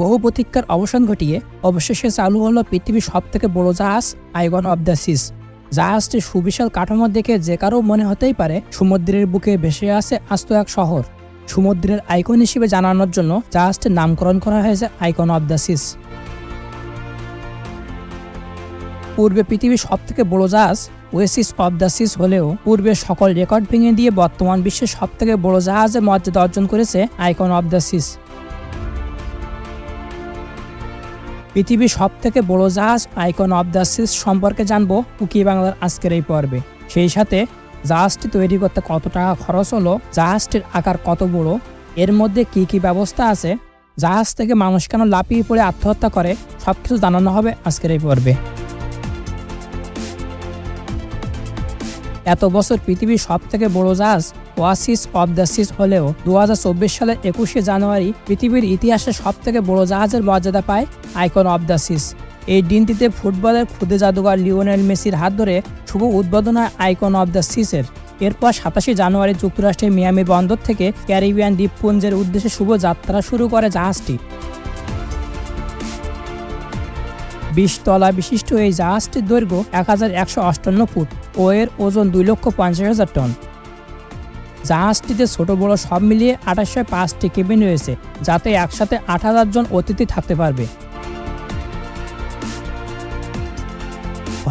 বহু প্রতীক্ষার অবসান ঘটিয়ে অবশেষে চালু হলো পৃথিবীর সব থেকে বড় জাহাজ, আইগন অব দ্য সিস। জাহাজটির সুবিশাল কাঠামো দেখে যে কারও মনে হতেই পারে সমুদ্রের বুকে ভেসে আছে আস্ত এক শহর। সমুদ্রের আইকন হিসেবে জানানোর জন্য জাহাজটির নামকরণ করা হয়েছে আইকন অব দ্য সিস। পূর্বে পৃথিবীর সব থেকে বড় জাহাজ, ওয়েসিস অব দ্য সিস হলেও পূর্বে সকল রেকর্ড ভেঙে দিয়ে বর্তমান বিশ্বের সব থেকে বড় জাহাজের মর্যাদা অর্জন করেছে আইকন অব দ্য সিস। পৃথিবীর সব থেকে বড় জাহাজ আইকন অব দ্য সিস সম্পর্কে জানব কুকি বাংলার আজকের এই পর্বে। সেই সাথে জাহাজটি তৈরি করতে কত টাকা খরচ হলো, জাহাজটির আকার কত বড়, এর মধ্যে কি কি ব্যবস্থা আছে, জাহাজ থেকে মানুষ কেন লাপিয়ে পড়ে আত্মহত্যা করে সব কিছু জানানো হবে আজকের এই পর্বে। এত বছর পৃথিবীর সব থেকে বড় জাহাজ ওয়াসিস অব দ্য সিস হলেও দু হাজার চব্বিশ সালের একুশে জানুয়ারি পৃথিবীর ইতিহাসে সব থেকে বড় জাহাজের মর্যাদা পায় আইকন অব দ্য সিস। এই দিনটিতে ফুটবলের খুদে জাদুঘর লিওনেল মেসির হাত ধরে শুভ উদ্বোধন হয় আইকন অব দ্য সিসের। এরপর সাতাশে জানুয়ারি যুক্তরাষ্ট্রের মিয়ামি বন্দর থেকে ক্যারিবিয়ান দ্বীপপুঞ্জের উদ্দেশ্যে শুভ যাত্রা শুরু করে জাহাজটি। বিশ তলা বিশিষ্ট এই জাহাজটির দৈর্ঘ্য এক ফুট ও এর ওজন দুই লক্ষ পঞ্চাশ হাজার টন। জাহাজটিতে ছোট বড় সব মিলিয়ে আঠাশশো পাঁচটি কেবিন রয়েছে, যাতে একসাথে আট হাজার জন অতিথি থাকতে পারবে।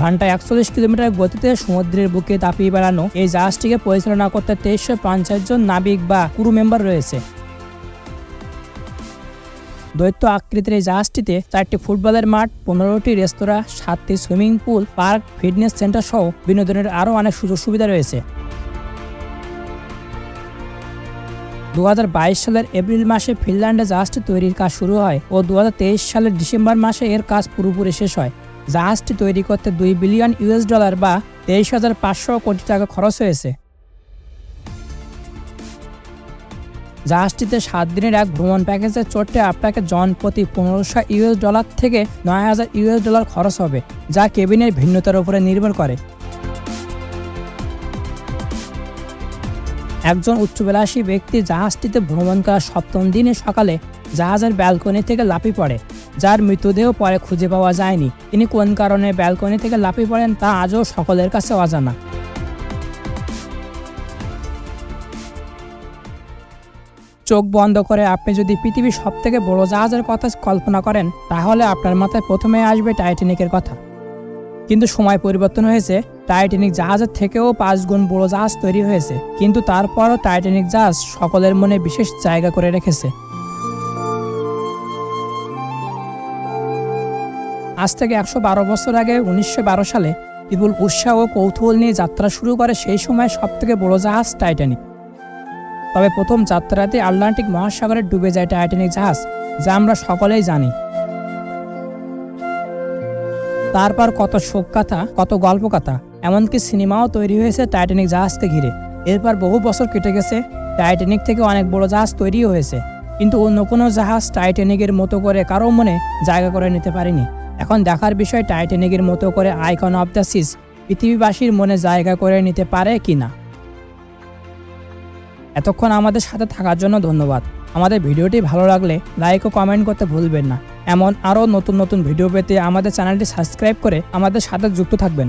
ঘন্টায় একচল্লিশ কিলোমিটার গতিতে সমুদ্রের বুকে দাপিয়ে বেড়ানো এই জাহাজটিকে পরিচালনা করতে তেইশশো পঞ্চাশ জন নাবিক বা ক্রু মেম্বার রয়েছে। দৈত্য আকৃতির এই জাহাজটিতে চারটি ফুটবলের মাঠ, পনেরোটি রেস্তোরাঁ, সাতটি swimming pool, park, fitness centre সহ বিনোদনের আরও অনেক সুযোগ সুবিধা রয়েছে। দু হাজার বাইশ সালের এপ্রিল মাসে ফিনল্যান্ডে জাহাজটি তৈরির কাজ শুরু হয় ও দু হাজার তেইশ সালের ডিসেম্বর মাসে এর কাজ পুরোপুরি শেষ হয়। জাহাজটি তৈরি করতে দুই বিলিয়ন ইউএস ডলার বা তেইশ হাজার পাঁচশো কোটি টাকা খরচ হয়েছে। জাহাজটিতে সাত দিনের এক ভ্রমণ প্যাকেজে চড়তে আপনাকে জন প্রতি পনেরোশো ইউএস ডলার থেকে নয় হাজার ইউএস ডলার খরচ হবে, যা কেবিনের ভিন্নতার উপরে নির্ভর করে। একজন উচ্চবিলাসী ব্যক্তি জাহাজটিতে ভ্রমণ করার সপ্তম দিনে সকালে জাহাজের ব্যালকনি থেকে লাফিয়ে পড়ে, যার মৃতদেহ পরে খুঁজে পাওয়া যায়নি। তিনি কোন কারণে ব্যালকনি থেকে লাফিয়ে পড়েন তা আজও সকলের কাছে অজানা। চোখ বন্ধ করে আপনি যদি পৃথিবীর সবথেকে বড় জাহাজের কথা কল্পনা করেন, তাহলে আপনার মাথায় প্রথমে আসবে টাইটানিকের কথা। কিন্তু সময় পরিবর্তন হয়েছে। টাইটানিক জাহাজের থেকেও পাঁচ গুণ বড় জাহাজ তৈরি হয়েছে। কিন্তু তারপরও টাইটানিক জাহাজ সকলের মনে বিশেষ জায়গা করে রেখেছে। আজ থেকে একশো বারো বছর আগে উনিশশো বারো সালে বিপুল উৎসাহ ও কৌতূহল নিয়ে যাত্রা শুরু করে সেই সময় সব থেকে বড় জাহাজ টাইটানিক তবে প্রথম যাত্রাতে আটলান্টিক মহাসাগরে ডুবে যায় টাইটানিক জাহাজ, যা আমরা সকলেই জানি। তারপর কত শোক কথা কত গল্প কথা এমনকি সিনেমাও তৈরি হয়েছে টাইটানিক জাহাজকে ঘিরে। এরপর বহু বছর কেটে গেছে টাইটানিক থেকে অনেক বড় জাহাজ তৈরিও হয়েছে। কিন্তু অন্য কোনো জাহাজ টাইটানিকের মতো করে কারও মনে জায়গা করে নিতে পারেনি। এখন দেখার বিষয় টাইটানিকের মতো করে আইকন অফ দ্য সিজ পৃথিবীবাসীর মনে জায়গা করে নিতে পারে কি না এতক্ষণ আমাদের সাথে থাকার জন্য ধন্যবাদ। আমাদের ভিডিওটি ভালো লাগলে লাইক ও কমেন্ট করতে ভুলবেন না। এমন আরও নতুন নতুন ভিডিও পেতে আমাদের চ্যানেলটি সাবস্ক্রাইব করে আমাদের সাথে যুক্ত থাকবেন।